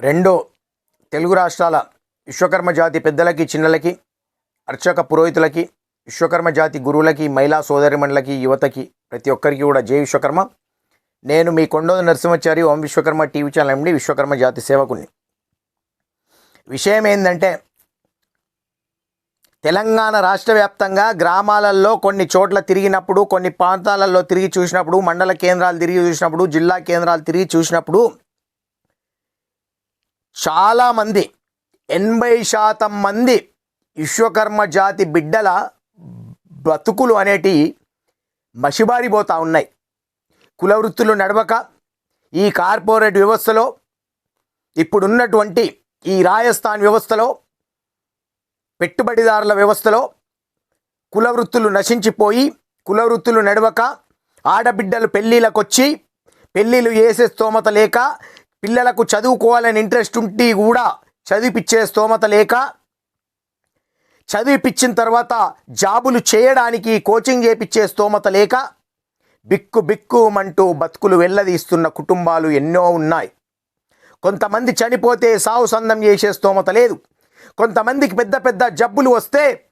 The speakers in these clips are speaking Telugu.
రెండో తెలుగు రాష్ట్రాల విశ్వకర్మ జాతి పెద్దలకి చిన్నలకి అర్చక పురోహితులకి విశ్వకర్మ జాతి గురువులకి మహిళా సోదరిమణులకి యువతకి ప్రతి ఒక్కరికి కూడా జై విశ్వకర్మ. నేను మీ Kondodu Narasimhachari Om Vishwakarma TV channel MD Vishwakarma జాతి సేవకుని విషయం ఏంటంటే తెలంగాణ రాష్ట్ర వ్యాప్తంగా గ్రామాలలో కొన్ని చోట్ల తిరిగినప్పుడు కొన్ని ప్రాంతాలలో తిరిగి చూసినప్పుడు మండల కేంద్రాలు తిరిగి చూసినప్పుడు జిల్లా కేంద్రాలు తిరిగి చూసినప్పుడు చాలామంది ఎనభై శాతం మంది విశ్వకర్మ జాతి బిడ్డల బతుకులు అనేటి మసిబారిపోతూ ఉన్నాయి. కుల వృత్తులు నడవక ఈ కార్పొరేట్ వ్యవస్థలో ఇప్పుడున్నటువంటి ఈ రాజస్థాన్ వ్యవస్థలో పెట్టుబడిదారుల వ్యవస్థలో కుల వృత్తులు నశించిపోయి కుల వృత్తులు నడవక ఆడబిడ్డలు పెళ్ళిళ్ళకొచ్చి పెళ్ళిళ్ళు చేసే స్తోమత లేక పిల్లలకు చదువుకోవాలని ఇంట్రెస్ట్ ఉంటే కూడా చదివిపిచ్చే స్తోమత లేక చదివిపిచ్చిన తర్వాత జాబులు చేయడానికి కోచింగ్ చేపిచ్చే స్తోమత లేక బిక్కు బిక్కు అంటూ బతుకులు వెళ్ళదీస్తున్న కుటుంబాలు ఎన్నో ఉన్నాయి. కొంతమంది చనిపోతే సావు సందం చేసే స్తోమత లేదు. కొంతమందికి పెద్ద పెద్ద జబ్బులు వస్తే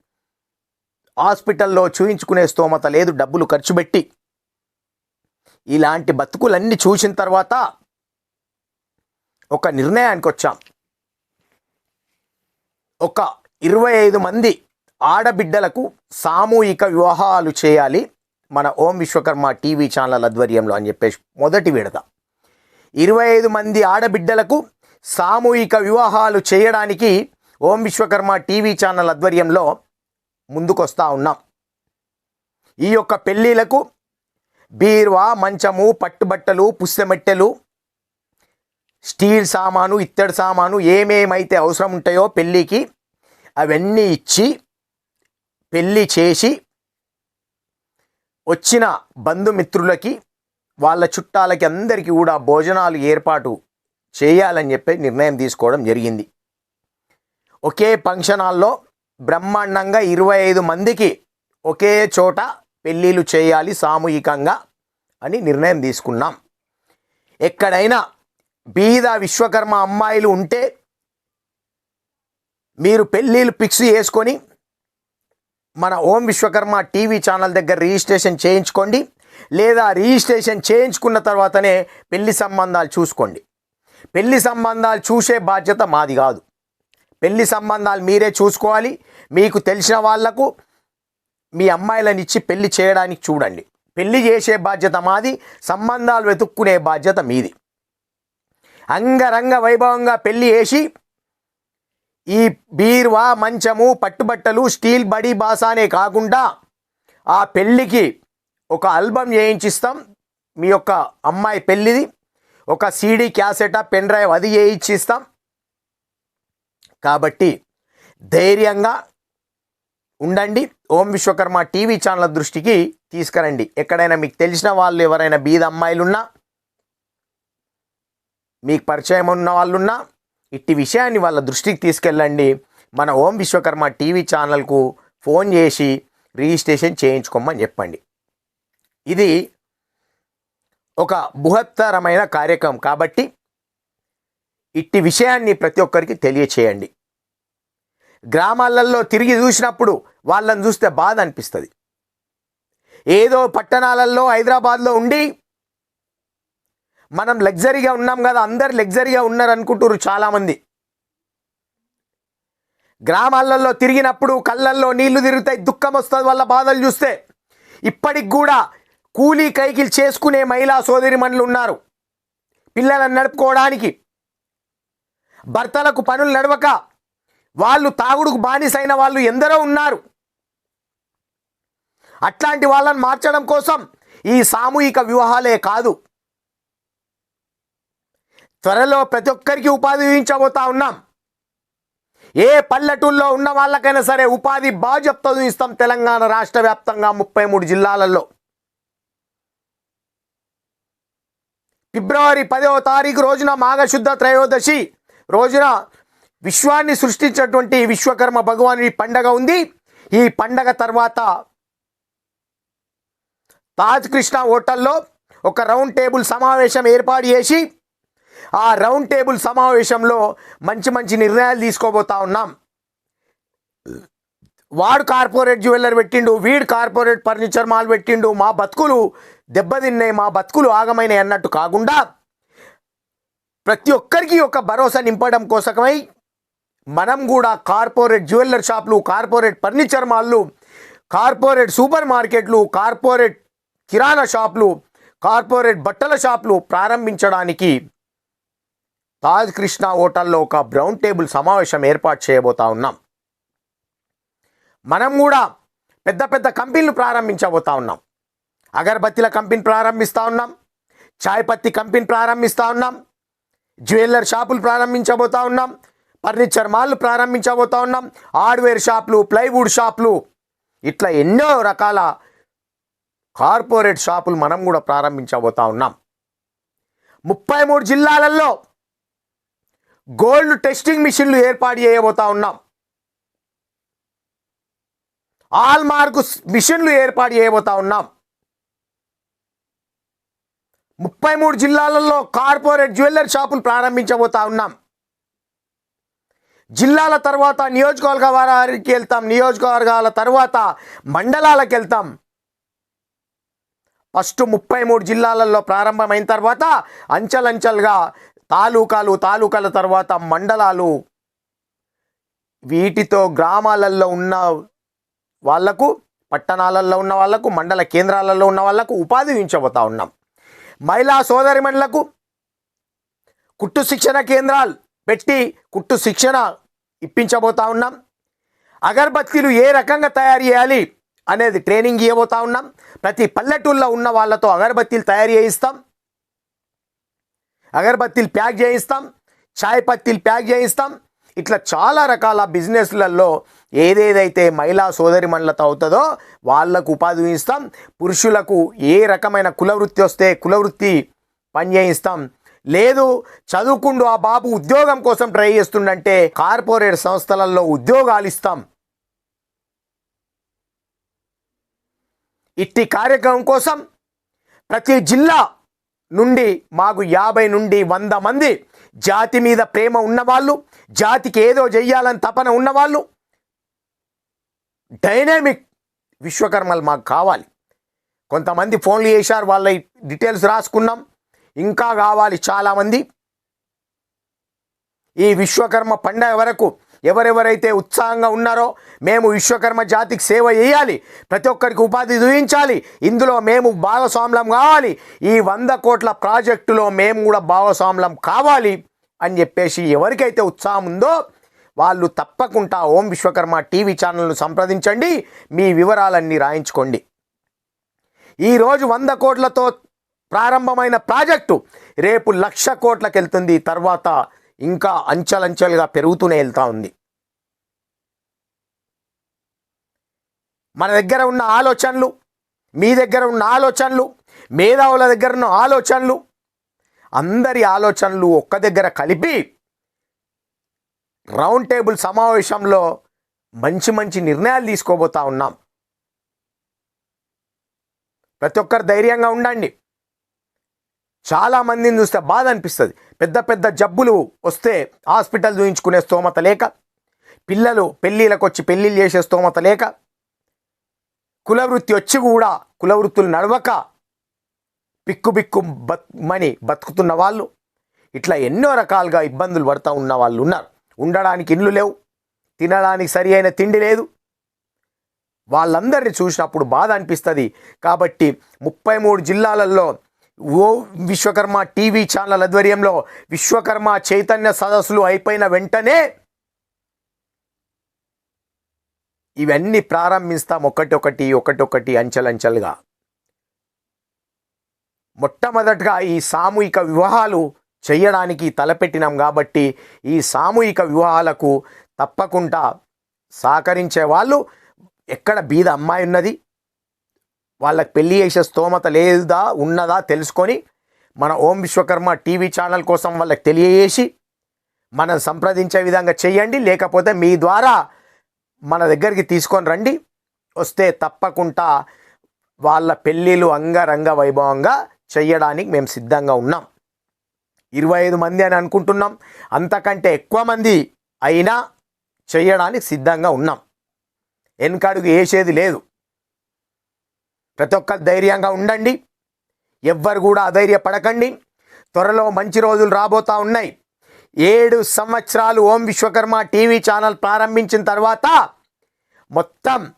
హాస్పిటల్లో చూయించుకునే స్తోమత లేదు డబ్బులు ఖర్చు పెట్టి. ఇలాంటి బతుకులన్నీ చూసిన తర్వాత ఒక నిర్ణయానికి వచ్చాం ఒక ఇరవై ఐదు మంది ఆడబిడ్డలకు సామూహిక వివాహాలు చేయాలి మన ఓం విశ్వకర్మ టీవీ ఛానల్ ఆధ్వర్యంలో అని చెప్పేసి మొదటి విడత. ఇరవై ఐదు మంది ఆడబిడ్డలకు సామూహిక వివాహాలు చేయడానికి ఓం విశ్వకర్మ టీవీ ఛానల్ ఆధ్వర్యంలో ముందుకొస్తా ఉన్నాం. ఈ యొక్క పెళ్ళిళ్ళకు బీర్వా మంచము పట్టుబట్టలు పుస్తమెట్టెలు స్టీల్ సామాను ఇత్తడి సామాను ఏమేమైతే అవసరం ఉంటాయో పెళ్ళికి అవన్నీ ఇచ్చి పెళ్ళి చేసి వచ్చిన బంధుమిత్రులకి వాళ్ళ చుట్టాలకి అందరికీ కూడా భోజనాలు ఏర్పాటు చేయాలని చెప్పి నిర్ణయం తీసుకోవడం జరిగింది. ఒకే ఫంక్షన్ హాల్లో బ్రహ్మాండంగా ఇరవై ఐదు మందికి ఒకే చోట పెళ్ళిళ్ళు చేయాలి సామూహికంగా అని నిర్ణయం తీసుకున్నాం. ఎక్కడైనా బీద విశ్వకర్మ అమ్మాయిలు ఉంటే మీరు పెళ్ళిళ్ళు ఫిక్స్ చేసుకొని మన ఓం విశ్వకర్మ టీవీ ఛానల్ దగ్గర రిజిస్ట్రేషన్ చేయించుకోండి లేదా రిజిస్ట్రేషన్ చేయించుకున్న తర్వాతనే పెళ్ళి సంబంధాలు చూసుకోండి. పెళ్ళి సంబంధాలు చూసే బాధ్యత మాది కాదు. పెళ్ళి సంబంధాలు మీరే చూసుకోవాలి. మీకు తెలిసిన వాళ్ళకు మీ అమ్మాయిలను ఇచ్చి పెళ్ళి చేయడానికి చూడండి. పెళ్ళి చేసే బాధ్యత మాది సంబంధాలు వెతుక్కునే బాధ్యత మీది. అంగరంగ వైభవంగా పెళ్ళి వేసి ఈ బీర్వా మంచము పట్టుబట్టలు స్టీల్ బడి బాసానే కాకుండా ఆ పెళ్ళికి ఒక ఆల్బమ్ చేయించిస్తాం. మీ యొక్క అమ్మాయి పెళ్ళిది. ఒక సీడీ క్యాసెట పెన్ డ్రైవ్ అది చేయించిస్తాం. కాబట్టి ధైర్యంగా ఉండండి. ఓం విశ్వకర్మ టీవీ ఛానల్ దృష్టికి తీసుకురండి. ఎక్కడైనా మీకు తెలిసిన వాళ్ళు ఎవరైనా బీద అమ్మాయిలున్నా మీకు పరిచయం ఉన్న వాళ్ళున్నా ఇట్టి విషయాన్ని వాళ్ళ దృష్టికి తీసుకెళ్ళండి. మన ఓం విశ్వకర్మ టీవీ ఛానల్కు ఫోన్ చేసి రిజిస్ట్రేషన్ చేయించుకోమని చెప్పండి. ఇది ఒక బృహత్తరమైన కార్యక్రమం కాబట్టి ఇట్టి విషయాన్ని ప్రతి ఒక్కరికి తెలియచేయండి. గ్రామాలలో తిరిగి చూసినప్పుడు వాళ్ళని చూస్తే బాధ అనిపిస్తుంది. ఏదో పట్టణాలలో హైదరాబాద్లో ఉండి మనం లగ్జరీగా ఉన్నాం కదా అందరు లగ్జరీగా ఉన్నారు అనుకుంటారు చాలామంది. గ్రామాలలో తిరిగినప్పుడు కళ్ళల్లో నీళ్ళు తిరుగుతాయి దుఃఖం వస్తుంది వాళ్ళ బాధలు చూస్తే. ఇప్పటికి కూడా కూలీ కైకిలు చేసుకునే మహిళా సోదరిమణులు ఉన్నారు. పిల్లలను నడుపుకోవడానికి. భర్తలకు పనులు నడవక వాళ్ళు తాగుడుకు బానిసైన వాళ్ళు ఎందరో ఉన్నారు. అట్లాంటి వాళ్ళని మార్చడం కోసం ఈ సామూహిక వివాహాలే కాదు. త్వరలో ప్రతి ఒక్కరికి ఉపాధి ఊహించబోతా ఉన్నాం. ఏ పల్లెటూళ్ళలో ఉన్న వాళ్ళకైనా సరే ఉపాధి బాధ్యత ఇస్తాం తెలంగాణ రాష్ట్ర వ్యాప్తంగా ముప్పై మూడు జిల్లాలలో. ఫిబ్రవరి పదవ తారీఖు రోజున మాఘశుద్ధ త్రయోదశి రోజున విశ్వాన్ని సృష్టించినటువంటి విశ్వకర్మ భగవానుడి పండగ ఉంది. ఈ పండగ తర్వాత తాజ్ కృష్ణ హోటల్లో ఒక రౌండ్ టేబుల్ సమావేశం ఏర్పాటు చేసి ఆ రౌండ్ టేబుల్ సమావేశంలో మంచి మంచి నిర్ణయాలు తీసుకోబోతా ఉన్నాం. వాడు కార్పొరేట్ జ్యువెలర్ పెట్టిండు వీడు కార్పొరేట్ ఫర్నిచర్ మాల్ పెట్టిండు మా బతుకులు దెబ్బతిన్నాయి మా బతుకులు ఆగమైనాయి అన్నట్టు కాకుండా ప్రతి ఒక్కరికి ఒక భరోసా నింపడం కోసమై మనం కూడా కార్పొరేట్ జ్యువెలర్ షాపులు కార్పొరేట్ ఫర్నిచర్ మాల్లు కార్పొరేట్ సూపర్ మార్కెట్లు కార్పొరేట్ కిరాణా షాపులు కార్పొరేట్ బట్టల షాపులు ప్రారంభించడానికి తాజ్ కృష్ణ హోటల్లో ఒక బ్రౌన్ టేబుల్ సమావేశం ఏర్పాటు చేయబోతా ఉన్నాం. మనం కూడా పెద్ద పెద్ద కంపెనీలు ప్రారంభించబోతా ఉన్నాం. అగరబత్తిల కంపెనీ ప్రారంభిస్తూ ఉన్నాం. చాయ్ పత్తి కంపెనీ ప్రారంభిస్తూ ఉన్నాం. జ్యువెలర్ షాపులు ప్రారంభించబోతా ఉన్నాం. ఫర్నిచర్ మాల్లు ప్రారంభించబోతా ఉన్నాం. హార్డ్వేర్ షాపులు ప్లైవుడ్ షాపులు ఇట్లా ఎన్నో రకాల కార్పొరేట్ షాపులు మనం కూడా ప్రారంభించబోతా ఉన్నాం. ముప్పై మూడు జిల్లాలలో గోల్డ్ టెస్టింగ్ మిషన్లు ఏర్పాటు చేయబోతా ఉన్నాం. ఆల్ మార్కు మిషన్లు ఏర్పాటు చేయబోతా ఉన్నాం. ముప్పై మూడు జిల్లాలలో కార్పొరేట్ జ్యువెలరీ షాపులు ప్రారంభించబోతా ఉన్నాం. జిల్లాల తర్వాత నియోజకవర్గ వారికి వెళ్తాం. నియోజకవర్గాల తర్వాత మండలాలకు వెళ్తాం. ఫస్ట్ ముప్పై మూడు జిల్లాలలో ప్రారంభమైన తర్వాత అంచెలంచెలుగా తాలూకాలు తాలూకాల తర్వాత మండలాలు. వీటితో గ్రామాలలో ఉన్న వాళ్ళకు పట్టణాలలో ఉన్న వాళ్ళకు మండల కేంద్రాలలో ఉన్న వాళ్ళకు ఉపాధి ఉంచబోతా ఉన్నాం. మహిళా సోదరిమణులకు కుట్టు శిక్షణ కేంద్రాలు పెట్టి కుట్టు శిక్షణ ఇప్పించబోతా ఉన్నాం. అగరబత్తీలు ఏ రకంగా తయారు చేయాలి అనేది ట్రైనింగ్ ఇవ్వబోతా ఉన్నాం. ప్రతి పల్లెటూళ్ళలో ఉన్న వాళ్ళతో అగరబత్తీలు తయారు చేయిస్తాం. అగరబత్తీలు ప్యాక్ చేయిస్తాం చాయ్ పత్తీలు ప్యాక్ చేయిస్తాం. ఇట్లా చాలా రకాల బిజినెస్లలో ఏదేదైతే మహిళా సోదరిమణులతో అవుతుందో వాళ్ళకు ఉపాధి ఇస్తాం. పురుషులకు ఏ రకమైన కులవృత్తి వస్తే కులవృత్తి పని చేయిస్తాం. లేదు చదువుకుండు ఆ బాబు ఉద్యోగం కోసం ట్రై చేస్తుండంటే కార్పొరేట్ సంస్థలలో ఉద్యోగాలు ఇస్తాం. ఇట్టి కార్యక్రమం కోసం ప్రతి జిల్లా నుండి మాకు యాభై నుండి వంద మంది జాతి మీద ప్రేమ ఉన్నవాళ్ళు జాతికి ఏదో చెయ్యాలని తపన ఉన్నవాళ్ళు డైనామిక్ విశ్వకర్మలు మాకు కావాలి. కొంతమంది ఫోన్లు చేశారు వాళ్ళ డీటెయిల్స్ రాసుకున్నాం. ఇంకా కావాలి చాలామంది. ఈ విశ్వకర్మ పండగ వరకు ఎవరెవరైతే ఉత్సాహంగా ఉన్నారో మేము విశ్వకర్మ జాతికి సేవ చేయాలి. ప్రతి ఒక్కరికి ఉపాధి చూపించాలి ఇందులో మేము భాగస్వామ్యం కావాలి. ఈ వంద కోట్ల ప్రాజెక్టులో మేము కూడా భాగస్వామ్యం కావాలి అని చెప్పేసి ఎవరికైతే ఉత్సాహం ఉందో వాళ్ళు తప్పకుండా ఓం విశ్వకర్మ టీవీ ఛానల్ను సంప్రదించండి. మీ వివరాలన్నీ రాయించుకోండి. ఈరోజు వంద కోట్లతో ప్రారంభమైన ప్రాజెక్టు రేపు లక్ష కోట్లకు వెళ్తుంది తర్వాత ఇంకా అంచెలంచెలుగా పెరుగుతూనే వెళ్తూ ఉంది. మన దగ్గర ఉన్న ఆలోచనలు మీ దగ్గర ఉన్న ఆలోచనలు మేధావుల దగ్గర ఉన్న ఆలోచనలు అందరి ఆలోచనలు ఒక్క దగ్గర కలిపి రౌండ్ టేబుల్ సమావేశంలో మంచి మంచి నిర్ణయాలు తీసుకోబోతా ఉన్నాం. ప్రతి ఒక్కరు ధైర్యంగా ఉండండి. చాలా మందిని చూస్తే బాధ అనిపిస్తుంది. పెద్ద పెద్ద జబ్బులు వస్తే హాస్పిటల్ చూయించుకునే స్తోమత లేక పిల్లలు పెళ్ళిళ్ళకు వచ్చి పెళ్ళిళ్ళు చేసే స్తోమత లేక కులవృత్తి వచ్చి కూడా కులవృత్తులు నడవక పిక్కుబిక్కు బిక్కు బతుకుతున్న వాళ్ళు ఇట్లా ఎన్నో రకాలుగా ఇబ్బందులు పడుతూ ఉన్న వాళ్ళు ఉన్నారు. ఉండడానికి ఇండ్లు లేవు తినడానికి సరి అయిన తిండి లేదు. వాళ్ళందరినీ చూసినప్పుడు బాధ అనిపిస్తుంది. కాబట్టి ముప్పై మూడు జిల్లాలలో ఓ విశ్వకర్మ టీవీ ఛానల్ ఆధ్వర్యంలో విశ్వకర్మ చైతన్య సదస్సులు అయిపోయిన వెంటనే ఇవన్నీ ప్రారంభిస్తాం ఒకటొకటి ఒకటొకటి అంచెలంచెలుగా. మొట్టమొదటగా ఈ సామూహిక వివాహాలు చేయడానికి తలపెట్టినాం కాబట్టి ఈ సామూహిక వివాహాలకు తప్పకుండా సహకరించే వాళ్ళు. ఎక్కడ బీద అమ్మాయి ఉన్నది వాళ్ళకి పెళ్ళి చేసే స్తోమత లేదా ఉన్నదా తెలుసుకొని మన ఓం విశ్వకర్మ టీవీ ఛానల్ కోసం వాళ్ళకి తెలియజేసి మనం సంప్రదించే విధంగా చేయండి. లేకపోతే మీ ద్వారా మన దగ్గరికి తీసుకొని రండి. వస్తే తప్పకుండా వాళ్ళ పెళ్ళిళ్ళు అంగరంగ వైభవంగా చేయడానికి మేము సిద్ధంగా ఉన్నాం. ఇరవై ఐదు మంది అని అనుకుంటున్నాం. అంతకంటే ఎక్కువ మంది అయినా చేయడానికి సిద్ధంగా ఉన్నాం. వెనకడుగు వేసేది లేదు. ప్రతి ఒక్కరు ధైర్యంగా ఉండండి. ఎవ్వరు కూడా అధైర్యపడకండి. త్వరలో మంచి రోజులు రాబోతా ఉన్నాయి. ఏడు సంవత్సరాలు ఓం విశ్వకర్మ టీవీ ఛానల్ ప్రారంభించిన తర్వాత మొత్తం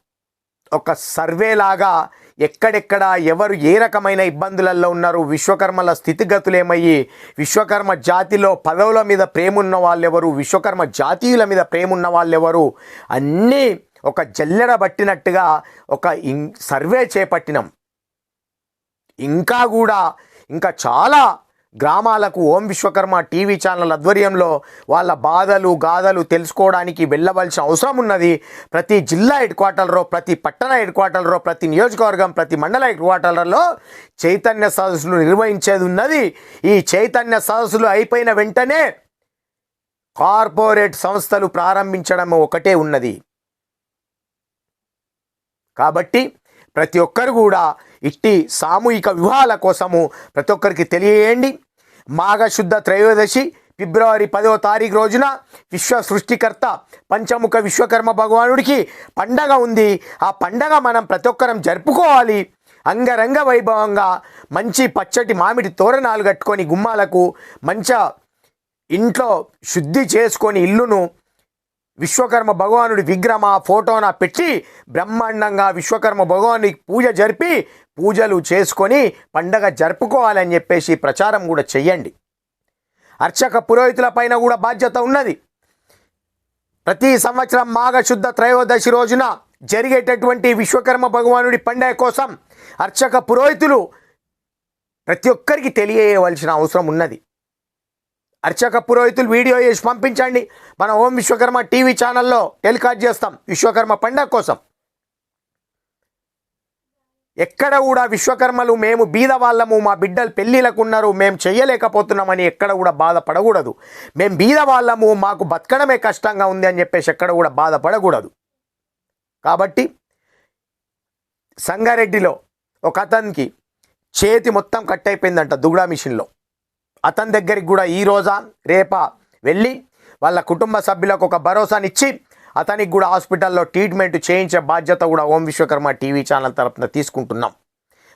ఒక సర్వేలాగా ఎక్కడెక్కడ ఎవరు ఏ రకమైన ఇబ్బందులలో ఉన్నారు విశ్వకర్మల స్థితిగతులు ఏమయ్యి విశ్వకర్మ జాతిలో పదవుల మీద ప్రేమ ఉన్న వాళ్ళెవరు విశ్వకర్మ జాతీయుల మీద ప్రేమ ఉన్న వాళ్ళెవరు అన్నీ ఒక జల్లెడ పట్టినట్టుగా ఒక ఇం సర్వే చేపట్టినాం. ఇంకా కూడా ఇంకా చాలా గ్రామాలకు ఓం విశ్వకర్మ టీవీ ఛానల్ ఆధ్వర్యంలో వాళ్ళ బాధలు గాథలు తెలుసుకోవడానికి వెళ్ళవలసిన అవసరం ఉన్నది. ప్రతి జిల్లా హెడ్ క్వార్టర్లో ప్రతి పట్టణ హెడ్ క్వార్టర్లో ప్రతి నియోజకవర్గం ప్రతి మండల హెడ్ క్వార్టర్లలో చైతన్య సదస్సులు నిర్వహించేది ఉన్నది. ఈ చైతన్య సదస్సులు అయిపోయిన వెంటనే కార్పొరేట్ సంస్థలు ప్రారంభించడం ఒకటే ఉన్నది. కాబట్టి ప్రతి ఒక్కరు కూడా ఇట్టి సామూహిక వివాహాల కోసము ప్రతి ఒక్కరికి తెలియజేయండి. మాఘశుద్ధ త్రయోదశి ఫిబ్రవరి పదవ తారీఖు రోజున విశ్వ సృష్టికర్త పంచముఖ విశ్వకర్మ భగవానుడికి పండగ ఉంది. ఆ పండగ మనం ప్రతి ఒక్కరం జరుపుకోవాలి. అంగరంగ వైభవంగా మంచి పచ్చటి మామిడి తోరణాలు కట్టుకొని గుమ్మాలకు మంచి ఇంట్లో శుద్ధి చేసుకొని ఇల్లును విశ్వకర్మ భగవానుడి విగ్రహం ఆ ఫోటోన పెట్టి బ్రహ్మాండంగా విశ్వకర్మ భగవానికి పూజ జరిపి పూజలు చేసుకొని పండగ జరుపుకోవాలని చెప్పేసి ప్రచారం కూడా చెయ్యండి. అర్చక పురోహితుల పైన కూడా బాధ్యత ఉన్నది. ప్రతి సంవత్సరం మాఘశుద్ధ త్రయోదశి రోజున జరిగేటటువంటి విశ్వకర్మ భగవానుడి పండగ కోసం అర్చక పురోహితులు ప్రతి ఒక్కరికి తెలియవలసిన అవసరం ఉన్నది. అర్చక పురోహితులు వీడియో చేసి పంపించండి. మన ఓం విశ్వకర్మ టీవీ ఛానల్లో టెలికాస్ట్ చేస్తాం. విశ్వకర్మ పండగ కోసం. ఎక్కడ కూడా విశ్వకర్మలు మేము బీద వాళ్ళము మా బిడ్డలు పెళ్ళిళ్ళకు ఉన్నారు మేము చెయ్యలేకపోతున్నామని ఎక్కడ కూడా బాధపడకూడదు. మేము బీద వాళ్ళము మాకు బతకడమే కష్టంగా ఉంది అని చెప్పేసి ఎక్కడ కూడా బాధపడకూడదు. కాబట్టి సంగారెడ్డిలో ఒక అతనికి చేతి మొత్తం కట్ అయిపోయిందంట దుగుడా మిషన్లో. అతని దగ్గరికి కూడా ఈ రోజా రేపా వెళ్ళి వాళ్ళ కుటుంబ సభ్యులకు ఒక భరోసానిచ్చి అతనికి కూడా హాస్పిటల్లో ట్రీట్మెంట్ చేయించే బాధ్యత కూడా ఓం విశ్వకర్మ టీవీ ఛానల్ తరపున తీసుకుంటున్నాం.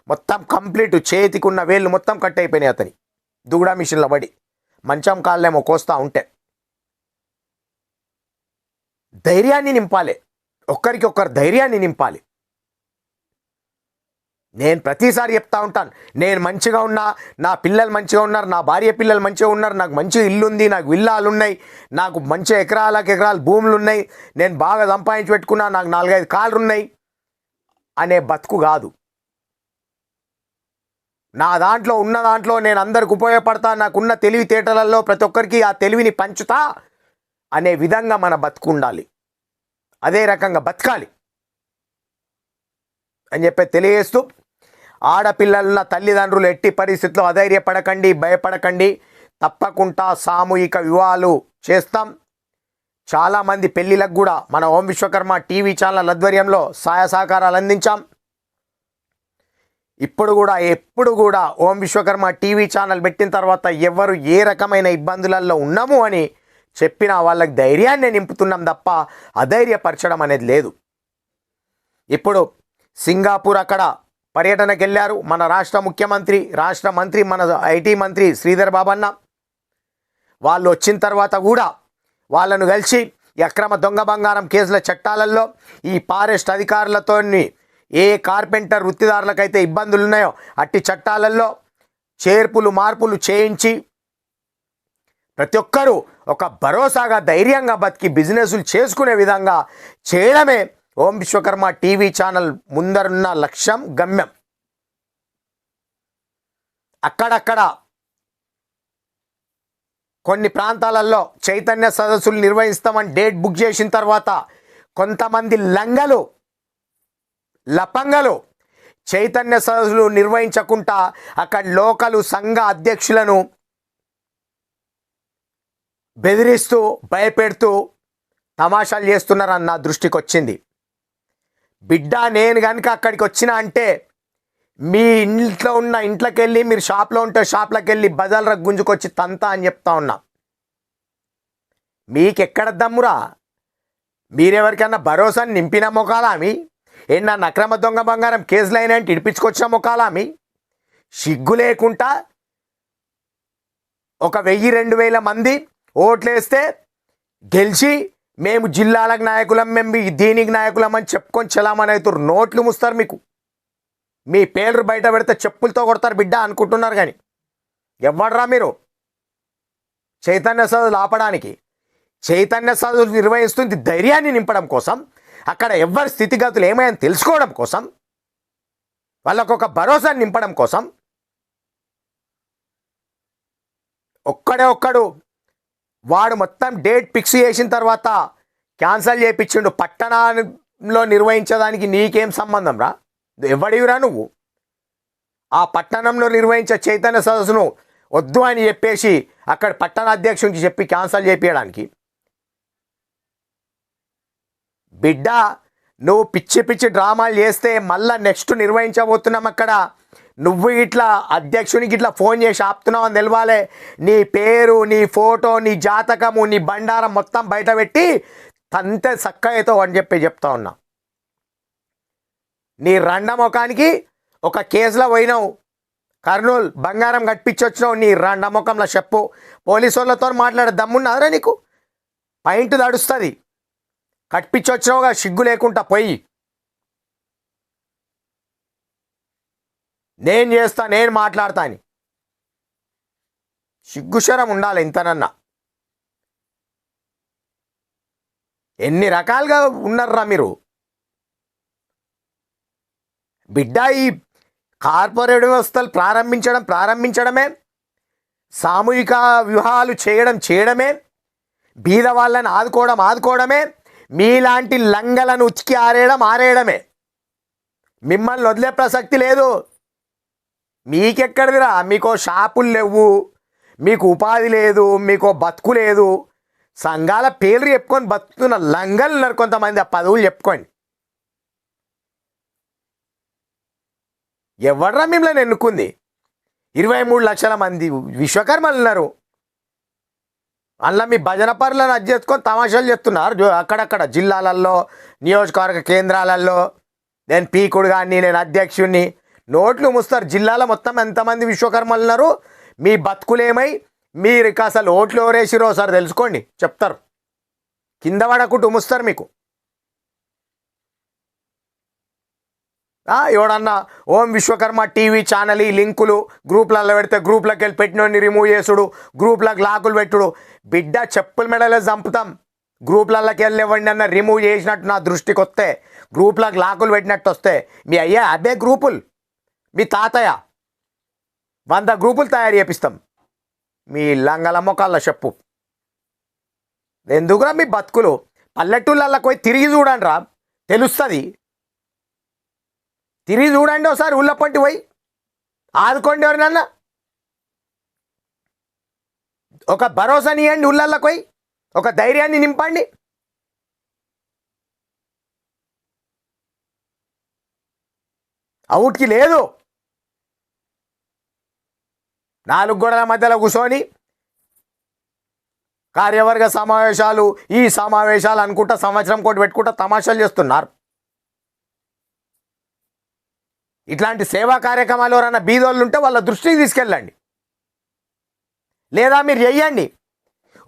మొత్తం కంప్లీట్ చేతికి ఉన్న వేళ్ళు మొత్తం కట్ అయిపోయినాయి అతని. దుగుడా మిషన్లో పడి మంచం కాళ్ళేమో కోస్తా ఉంటే. ధైర్యాన్ని నింపాలి. ఒక్కరికి ఒక్కరు ధైర్యాన్ని నింపాలి. నేను ప్రతిసారి చెప్తా ఉంటాను. నేను మంచిగా ఉన్నా నా పిల్లలు మంచిగా ఉన్నారు నా భార్య పిల్లలు మంచిగా ఉన్నారు నాకు మంచి ఇల్లు ఉంది నాకు విల్లాలు ఉన్నాయి నాకు మంచి ఎకరాలకు ఎకరాలు భూములు ఉన్నాయి నేను బాగా సంపాదించి పెట్టుకున్నా నాకు నాలుగైదు కాళ్ళు ఉన్నాయి అనే బతుకు కాదు. నా దాంట్లో ఉన్న దాంట్లో నేను అందరికి ఉపయోగపడతా నాకున్న తెలివితేటలలో ప్రతి ఒక్కరికి ఆ తెలివిని పంచుతా అనే విధంగా మన బతుకు ఉండాలి. అదే రకంగా బతకాలి అని చెప్పి తెలియజేస్తూ ఆడపిల్లల తల్లిదండ్రులు ఎట్టి పరిస్థితుల్లో అధైర్యపడకండి భయపడకండి. తప్పకుండా సామూహిక వివాహాలు చేస్తాం. చాలామంది పెళ్ళిళ్ళకు కూడా మన ఓం విశ్వకర్మ టీవీ ఛానల్ ఆధ్వర్యంలో సహాయ సహకారాలు అందించాం. ఇప్పుడు కూడా ఎప్పుడు కూడా ఓం విశ్వకర్మ టీవీ ఛానల్ పెట్టిన తర్వాత ఎవరు ఏ రకమైన ఇబ్బందులలో ఉన్నాము అని చెప్పిన వాళ్ళకి ధైర్యాన్ని నింపుతున్నాం తప్ప అధైర్యపరచడం అనేది లేదు. ఇప్పుడు సింగాపూర్ అక్కడ పర్యటనకు వెళ్ళారు మన రాష్ట్ర ముఖ్యమంత్రి రాష్ట్ర మంత్రి మన ఐటీ మంత్రి శ్రీధర్ బాబన్న. వాళ్ళు వచ్చిన తర్వాత కూడా వాళ్ళను కలిసి అక్రమ దొంగ బంగారం కేసుల చట్టాలలో ఈ ఫారెస్ట్ అధికారులతో ఏ కార్పెంటర్ వృత్తిదారులకైతే ఇబ్బందులు ఉన్నాయో అట్టి చట్టాలలో చేర్పులు మార్పులు చేయించి ప్రతి ఒక్కరూ ఒక భరోసాగా ధైర్యంగా బతికి బిజినెస్లు చేసుకునే విధంగా చేయడమే ఓం విశ్వకర్మ టీవీ ఛానల్ ముందరున్న లక్ష్యం గమ్యం. అక్కడక్కడ కొన్ని ప్రాంతాలలో చైతన్య సదస్సులు నిర్వహిస్తామని డేట్ బుక్ చేసిన తర్వాత కొంతమంది లంగలు లపంగలు చైతన్య సదస్సులు నిర్వహించకుండా అక్కడ లోకలు సంఘ అధ్యక్షులను బెదిరిస్తూ భయపెడుతూ తమాషాలు చేస్తున్నారన్న దృష్టికి వచ్చింది బిడ్డ నేను కనుక అక్కడికి వచ్చిన అంటే మీ ఇంట్లో ఉన్న ఇంట్లోకి వెళ్ళి మీరు షాప్లో ఉంటే షాప్లోకి వెళ్ళి బజార్లకు గుంజుకొచ్చి తంతా అని చెప్తా ఉన్నా. మీకెక్కడ దమ్మురా? మీరెవరికన్నా భరోసాని నింపిన మొకాలామి ఏనా నక్రమ దొంగ బంగారం కేసులు అయినంటే ఇడిపించుకొచ్చిన మొకాలామి సిగ్గు లేకుండా ఒక వెయ్యి రెండు వేల మంది ఓట్లేస్తే గెలిచి మేము జిల్లాలకు నాయకులం మేము దీనికి నాయకులం అని చెప్పుకొని చలామణి అవుతారు నోట్లు ముస్తారు మీకు. మీ పేర్లు బయట పెడితే చెప్పులతో కొడతారు బిడ్డ అనుకుంటున్నారు కానీ. ఎవ్వడరా మీరు? చైతన్య సదులు ఆపడానికి చైతన్య సదులు నిర్వహిస్తుంది ధైర్యాన్ని నింపడం కోసం. అక్కడ ఎవరి స్థితిగతులు ఏమైనా తెలుసుకోవడం కోసం. వాళ్ళకు ఒక భరోసాని నింపడం కోసం. ఒక్కడే ఒక్కడు వాడు మొత్తం డేట్ ఫిక్స్ చేసిన తర్వాత క్యాన్సల్ చేయించిండు పట్టణంలో నిర్వహించడానికి నీకేం సంబంధం రా? ఎవడివిరా నువ్వు? ఆ పట్టణంలో నిర్వహించే చైతన్య సదస్సును వద్దు అని చెప్పేసి అక్కడ పట్టణ అధ్యక్షునికి చెప్పి క్యాన్సల్ చేపించడానికి బిడ్డ నువ్వు పిచ్చి పిచ్చి డ్రామాలు చేస్తే మళ్ళా నెక్స్ట్ నిర్వహించబోతున్నాం అక్కడ. నువ్వు ఇట్లా అధ్యక్షునికి ఇట్లా ఫోన్ చేసి ఆపుతున్నావు అని తెలవాలే. నీ పేరు నీ ఫోటో నీ జాతకము నీ బండారం మొత్తం బయటపెట్టి తంత తంతే సక్క అవుతావు అని చెప్పి చెప్తా ఉన్నా. నీ రండ ముఖానికి ఒక కేసులో పోయినావు. కర్నూలు బంగారం కట్టించొచ్చినావు నీ రండ ముఖంలో చెప్పు పోలీసు వాళ్ళతో మాట్లాడే దమ్మున్నారా నీకు? పాయింట్ తడుస్తుంది కట్టించొచ్చినావుగా సిగ్గు లేకుండా పోయి. నేను చేస్తా నేను మాట్లాడతా అని. సిగ్గుశరం ఉండాలి ఇంతనన్నా. ఎన్ని రకాలుగా ఉన్నారా మీరు? బిడ్డ ఈ కార్పొరేట్ వ్యవస్థలు ప్రారంభించడం ప్రారంభించడమే. సామూహిక వివాహాలు చేయడం చేయడమే. బీద వాళ్ళని ఆదుకోవడం ఆదుకోవడమే. మీలాంటి లంగలను ఉతికి ఆరేయడం ఆరేయడమే. మిమ్మల్ని వదిలే ప్రసక్తి లేదు. మీకెక్కడిదిరా? మీకో షాపులు లేవు. మీకు ఉపాధి లేదు మీకో బతుకు లేదు. సంఘాల పేర్లు చెప్పుకొని బతుకుతున్న లంగలు ఉన్నారు కొంతమంది. ఆ పదవులు చెప్పుకోండి. ఎవడరా మిమ్మల్ని ఎన్నుకుంది? ఇరవై మూడు లక్షల మంది విశ్వకర్మలు ఉన్నారు. అందులో మీ భజన పనులను అది చేసుకొని తమాషాలు చెప్తున్నారు అక్కడక్కడ జిల్లాలలో నియోజకవర్గ కేంద్రాలలో నేను పీకుడు కానీ నేను అధ్యక్షుడిని నోట్లు ముస్తారు. జిల్లాలో మొత్తం ఎంతమంది విశ్వకర్మలు ఉన్నారు? మీ బతుకులేమై? మీరు ఇక అసలు ఓట్లు ఎవరేసిరో ఒకసారి తెలుసుకోండి. చెప్తారు. కింద పడకుంటూ ముస్తారు మీకు. ఎవడన్నా ఓం విశ్వకర్మ టీవీ ఛానల్ ఈ లింకులు గ్రూప్లలో పెడితే గ్రూప్లకు వెళ్ళి పెట్టినోడిని రిమూవ్ చేసుడు గ్రూప్లకు లాకులు పెట్టుడు. బిడ్డ చెప్పుల మెడలే చంపుతాం. గ్రూప్లలోకి వెళ్ళి అన్న రిమూవ్ చేసినట్టు నా దృష్టికి వస్తే గ్రూప్లకు లాకులు పెట్టినట్టు వస్తే మీ అయ్యా అదే గ్రూపులు. మీ తాతయ్య. వంద గ్రూపులు తయారు చేపిస్తాం. మీ లంగల మొక్కల చెప్పు. ఎందుకురా మీ బతుకులు? పల్లెటూళ్ళల్లో పోయి తిరిగి చూడండి రా తెలుస్తుంది. తిరిగి చూడండి ఒకసారి ఉల్లపంటి పోయి. ఆదుకోండి ఎవరినన్నా. ఒక భరోసానియండి ఊళ్ళల్లో పోయి. ఒక ధైర్యాన్ని నింపండి. అవుట్కి లేదు. నాలుగు గోడల మధ్యలో కూర్చొని కార్యవర్గ సమావేశాలు ఈ సమావేశాలు అనుకుంటా సంవత్సరం కోటి పెట్టుకుంటా తమాషాలు చేస్తున్నారు. ఇట్లాంటి సేవా కార్యక్రమాలు ఎవరైనా బీదోళ్ళు ఉంటే వాళ్ళ దృష్టికి తీసుకెళ్ళండి. లేదా మీరు చెయ్యండి.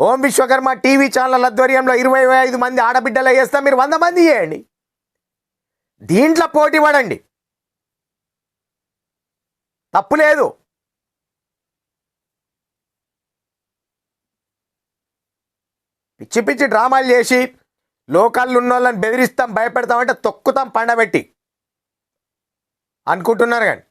ఓం విశ్వకర్మ టీవీ ఛానల్ ఆధ్వర్యంలో ఇరవై ఐదు మంది ఆడబిడ్డలు వేస్తే మీరు వంద మంది చేయండి. దీంట్లో పోటీ పడండి. తప్పు లేదు. పిచ్చి పిచ్చి డ్రామాలు చేసి లోకాల్లో ఉన్న వాళ్ళని బెదిరిస్తాం భయపెడతాం అంటే తొక్కుతాం పండబెట్టి. అనుకుంటున్నారు కానీ.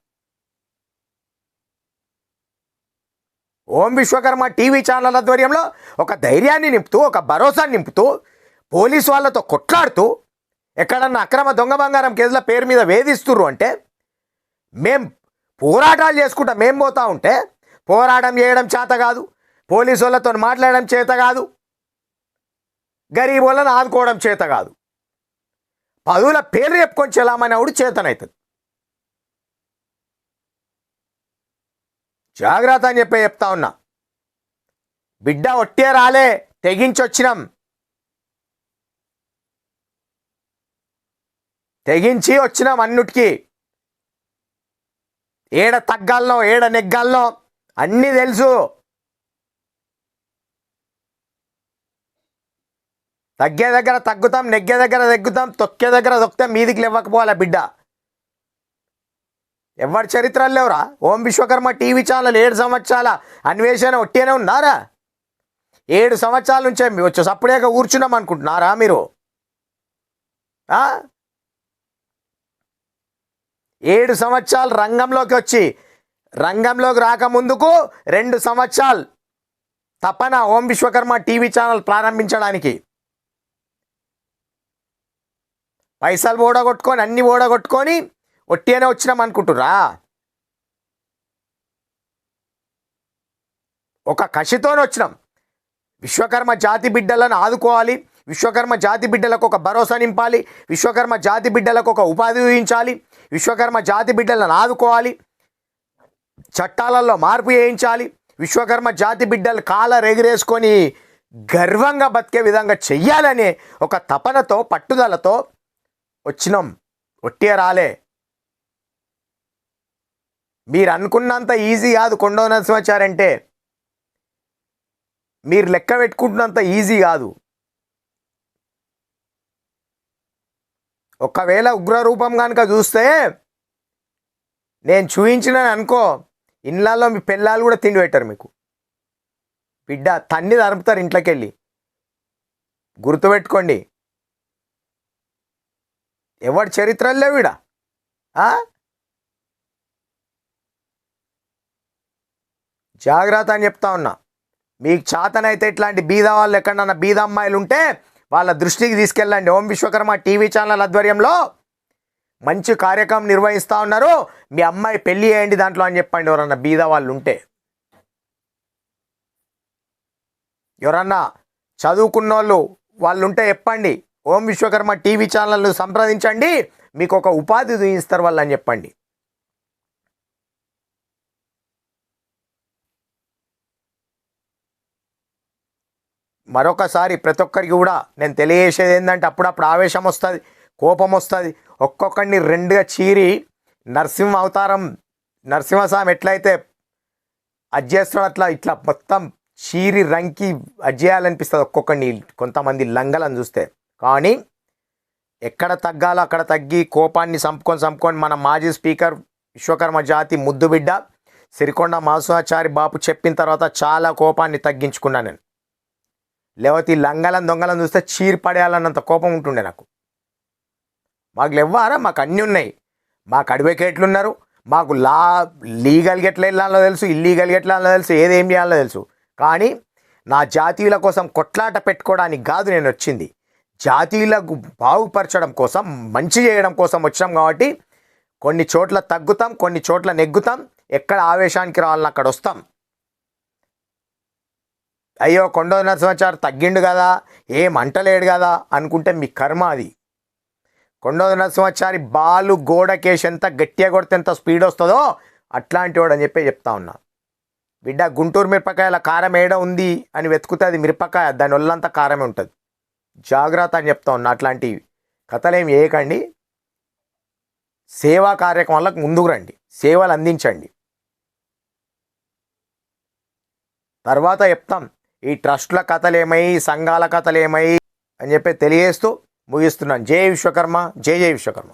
ఓం విశ్వకర్మ టీవీ ఛానల్ ఆధ్వర్యంలో ఒక ధైర్యాన్ని నింపుతూ ఒక భరోసాని నింపుతూ పోలీసు వాళ్ళతో కొట్లాడుతూ ఎక్కడన్నా అక్రమ దొంగ బంగారం కేసుల పేరు మీద వేధిస్తుర్రు అంటే మేం పోరాటాలు చేసుకుంటా మేం పోతా ఉంటే పోరాటం చేయడం చేత కాదు పోలీసు వాళ్ళతో మాట్లాడడం చేత కాదు గరీబులను ఆదుకోవడం చేత కాదు. పదువుల పేర్లు చెప్పుకొని చెలామనేవాడు చేతనవుతుంది జాగ్రత్త అని చెప్పి చెప్తా ఉన్నా. బిడ్డ ఒట్టే రాలే తెగించొచ్చినాం. తెగించి వచ్చినాం అన్నిటికీ. ఏడ తగ్గాలనో ఏడ నెగ్గాలనో అన్నీ తెలుసు. తగ్గే దగ్గర తగ్గుతాం నెగ్గే దగ్గర తగ్గుతాం తొక్కే దగ్గర తొక్కితే మీదికి లేవకపోవాలా బిడ్డ? ఎవరి చరిత్రలు లేవురా? ఓం విశ్వకర్మ టీవీ ఛానల్ ఏడు సంవత్సరాల అన్వేషణ ఒట్టేనే ఉన్నారా? ఏడు సంవత్సరాల నుంచే మీ వచ్చి సప్పుడేక కూర్చున్నాం అనుకుంటున్నారా మీరు? ఏడు సంవత్సరాలు రంగంలోకి వచ్చి రంగంలోకి రాకముందుకు రెండు సంవత్సరాలు తపన ఓం విశ్వకర్మ టీవీ ఛానల్ ప్రారంభించడానికి? పైసలు ఓడగొట్టుకొని అన్ని ఓడగొట్టుకొని ఒట్టిగానే వచ్చినాం అనుకుంటురా ఒక కషితోనే వచ్చినాం. విశ్వకర్మ జాతి బిడ్డలను ఆదుకోవాలి. విశ్వకర్మ జాతి బిడ్డలకు ఒక భరోసా నింపాలి. విశ్వకర్మ జాతి బిడ్డలకు ఒక ఉపాధి ఊహించాలి విశ్వకర్మ జాతి బిడ్డలను ఆదుకోవాలి. చట్టాలలో మార్పు చేయించాలి. విశ్వకర్మ జాతి బిడ్డలు కాల ఎగిరేసుకొని గర్వంగా బతికే విధంగా చెయ్యాలనే ఒక తపనతో పట్టుదలతో వచ్చినాం ఒట్టే రాలే మీరు అనుకున్నంత ఈజీ కాదు కొండో నరసింహాచారంటే. మీరు లెక్క పెట్టుకుంటున్నంత ఈజీ కాదు. ఒకవేళ ఉగ్రరూపం కనుక చూస్తే నేను చూపించినని అనుకో ఇళ్ళల్లో మీ పిల్లలు కూడా తిండి పెట్టారు మీకు. బిడ్డ తన్ని తరుపుతారు ఇంట్లోకి వెళ్ళి గుర్తుపెట్టుకోండి. ఎవడి చరిత్రలు లేవు జాగ్రత్త అని చెప్తా ఉన్నా. మీకు చేతనైతే ఇట్లాంటి బీద వాళ్ళు ఎక్కడన్నా బీద అమ్మాయిలు ఉంటే వాళ్ళ దృష్టికి తీసుకెళ్ళండి. ఓం విశ్వకర్మ టీవీ ఛానల్ ఆధ్వర్యంలో మంచి కార్యక్రమం నిర్వహిస్తూ ఉన్నారు. మీ అమ్మాయి పెళ్ళి చేయండి దాంట్లో అని చెప్పండి ఎవరన్నా బీద వాళ్ళు ఉంటే. ఎవరన్నా చదువుకున్న వాళ్ళు వాళ్ళు ఉంటే చెప్పండి. ఓం విశ్వకర్మ టీవీ ఛానల్ను సంప్రదించండి. మీకు ఒక ఉపాధి చూపిస్తారు వాళ్ళని చెప్పండి. మరొకసారి ప్రతి ఒక్కరికి కూడా నేను తెలియజేసేది ఏంటంటే అప్పుడప్పుడు ఆవేశం వస్తుంది కోపం వస్తుంది. ఒక్కొక్కడిని రెండుగా చీరి నరసింహ అవతారం నరసింహస్వామి ఎట్లయితే అజ్జేస్తాడు అట్లా ఇట్లా మొత్తం చీరి రంకి అజ్జేయాలనిపిస్తుంది ఒక్కొక్కడిని. కొంతమంది లంగలను చూస్తే కానీ ఎక్కడ తగ్గాలో అక్కడ తగ్గి కోపాన్ని చంపుకొని చంపుకొని మన మాజీ స్పీకర్ విశ్వకర్మ జాతి ముద్దుబిడ్డ సిరికొండ మాసుచారి బాపు చెప్పిన తర్వాత చాలా కోపాన్ని తగ్గించుకున్నాను నేను. లేకపోతే ఈ లంగలను చూస్తే చీరి పడేయాలన్నంత కోపం ఉంటుండే నాకు. మాకు లేవ్వారా? మాకు అన్నీ ఉన్నాయి. మాకు అడ్వకేట్లు ఉన్నారు. మాకు లా లీగల్గా ఎట్లా వెళ్ళాలో తెలుసు ఇల్లీగల్గా ఎట్లా తెలుసు ఏదేం చేయాలో తెలుసు. కానీ నా జాతీయుల కోసం కొట్లాట పెట్టుకోవడానికి కాదు నేను వచ్చింది. జాతీయులకు బాగుపరచడం కోసం మంచి చేయడం కోసం వచ్చాం కాబట్టి కొన్ని చోట్ల తగ్గుతాం కొన్ని చోట్ల నెగ్గుతాం. ఎక్కడ ఆవేశానికి రావాలని అక్కడ వస్తాం. అయ్యో కొండో నరసింహాచారి తగ్గిండు కదా ఏం అంటలేడు కదా అనుకుంటే మీ కర్మ అది. కొండో నరసింహాచారి బాలు గోడకేసి ఎంత గట్టిగా కొడితే ఎంత స్పీడ్ వస్తుందో అట్లాంటి వాడు అని చెప్పి చెప్తా ఉన్నా. బిడ్డ గుంటూరు మిరపకాయల కారం ఏడ ఉంది అని వెతుకుతే అది మిరపకాయ దాని ఒళ్ళంతా కారమే ఉంటుంది. జాగ్రత్త అని చెప్తా ఉన్నా అట్లాంటి కథలేం వేయకండి. సేవా కార్యక్రమాలకు ముందుకు రండి. సేవలు అందించండి. తర్వాత చెప్తాం ఈ ట్రస్ట్ల కథలేమై సంఘాల కథలేమై అని చెప్పి తెలియజేస్తూ ముగిస్తున్నాను. జై విశ్వకర్మ జై జై విశ్వకర్మ.